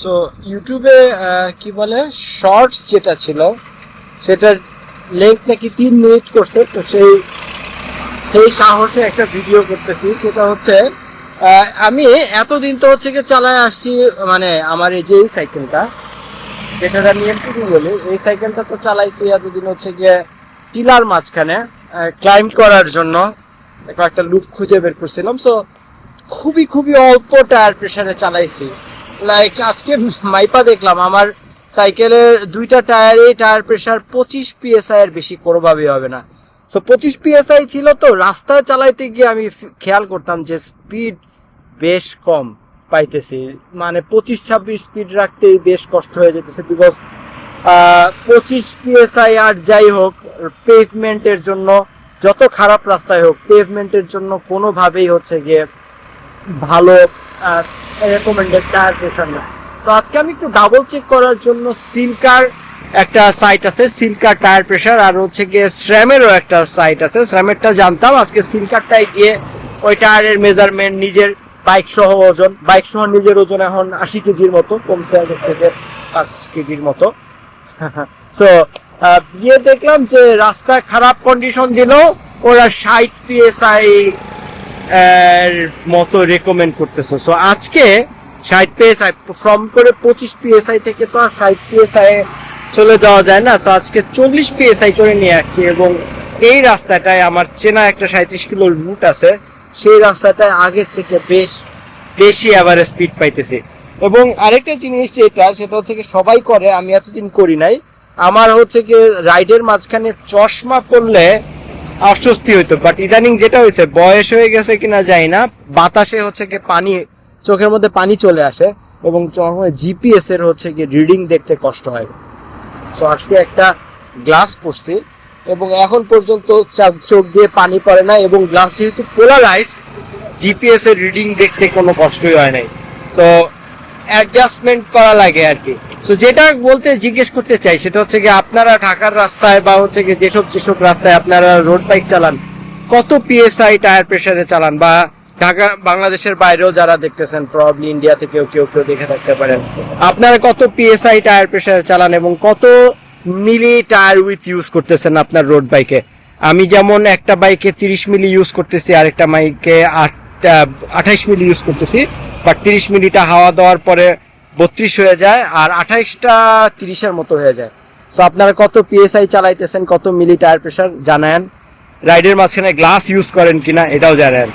So ইউটিউবে কি বলে শর্টস যেটা ছিল, সেটার লেন্থ নাকি তিন মিনিট করছে, তো সেই সেই সাহসে একটা ভিডিও করতেছি, সেটা হচ্ছে আমি এতদিন তো হচ্ছে কি চালায় আসছি মানে আমার এই যে এই সাইকেলটা যেটা আমি এমপিডি বলি, এই সাইকেলটা তো চালাইছি এতদিন হচ্ছে গিয়ে টিলার মাঝখানে ক্লাইম্ব করার জন্য একটা লুপ খুঁজে বের করছিলাম। সো খুবই খুবই অল্প টায়ার প্রেশারে চালাইছি। লাইক আজকে মাইপা দেখলাম, আমার সাইকেলের দুইটা টায়ারে টায়ার প্রেশার পঁচিশ পিএসআই এর বেশি কোনোভাবেই হবে না। সো পঁচিশ পিএসআই ছিল তো রাস্তায় চালাইতে গিয়ে আমি খেয়াল করতাম যে স্পিড বেশ কম পাইতেছি। মানে পঁচিশ ছাব্বিশ স্পিড রাখতেই বেশ কষ্ট হয়ে যেতেছে বিকজ পঁচিশ পিএসআই আর যাই হোক পেভমেন্টের জন্য যত খারাপ রাস্তায় হোক পেভমেন্টের জন্য কোনোভাবেই হচ্ছে গিয়ে ভালো রেকমেন্ডেড প্রেশার না তো আজকে আমি একটু ডাবল চেক করার জন্য সিলকার একটা সাইট আছে সিলকার টায়ার প্রেশার আর হচ্ছে গিয়ে স্র্যামেরও একটা সাইট আছে। স্র্যামেরটা জানতাম, আজকে সিলকারটাই গিয়ে ওই টায়ারের মেজারমেন্ট নিজের বাইক সহ ওজন বাইক সহ নিজের ওজন এখন আশি কেজির মতো, কমছে আগের থেকে পাঁচ কেজির মতো। সো গিয়ে দেখলাম যে রাস্তা খারাপ কন্ডিশন দিলেও ওরা ষাট পিএসআই মতো রেকমেন্ড করতেছে। সো আজকে ষাট পিএসআই ফ্রম করে পঁচিশ পিএসআই থেকে তো আর ষাট পিএসআই চলে যাওয়া যায় না। সো আজকে চল্লিশ পিএসআই করে নিয়ে আসছি এবং এই রাস্তাটায় আমার চেনা একটা সাঁত্রিশ কিলো রুট আছে। সেই রাস্তাটায় আগের থেকে বেশ, বেশি আবার স্পিড পাইতেছি। এবং আরেকটা জিনিস যেটা, সেটা হচ্ছে কি সবাই করে, আমি এতদিন করি নাই। আমার হচ্ছে কি রাইডের মাঝখানে চশমা পরলে অস্বস্তি হইতো বাট ইদানিং যেটা হয়েছে, বয়স হয়ে গেছে কিনা যাই না, বাতাসে হচ্ছে কি পানি, চোখের মধ্যে পানি চলে আসে এবং জিপিএস এর হচ্ছে কি রিডিং দেখতে কষ্ট হয়। সো আজকে একটা গ্লাস পরছি এবং এখন পর্যন্ত চোখ দিয়ে পানি পড়ে না এবং গ্লাস যেহেতু পোলারাইজ জিপিএস এর রিডিং দেখতে কোনো কষ্টই হয় নাই। সো অ্যাডজাস্টমেন্ট করা লাগে আর কি। সো যেটা বলতে জিজ্ঞেস করতে চাই, সেটা হচ্ছে কি আপনারা ঢাকার রাস্তায় বা হচ্ছে কি যেসব যেসব রাস্তায় আপনারা রোড বাইক চালান, কত পিএসআই টায়ার প্রেশারে চালান? বা ঢাকা বাংলাদেশের বাইরেও যারা দেখতেছেন প্রবাবলি ইন্ডিয়া থেকেও কেউ কেউ দেখে থাকতে পারেন। আপনারা কত পিএসআই টায়ার প্রেসারে চালান এবং কত মিলি টায়ার উইথ ইউজ করতেছেন আপনার রোড বাইকে আমি যেমন একটা বাইকে তিরিশ মিলি ইউজ করতেছি, আরেকটা বাইকে আটটা আঠাইশ মিলি ইউজ করতেছি বাট তিরিশ মিলিটা হাওয়া দেওয়ার পরে বত্রিশ হয়ে যায় আর আঠাইশটা তিরিশের মতো হয়ে যায়। সো আপনারা কত পিএসআই চালাইতেছেন, কত মিলি টায়ার প্রেশার জানায়েন রাইডের মাঝখানে গ্লাস ইউজ করেন কিনা এটাও জানেন।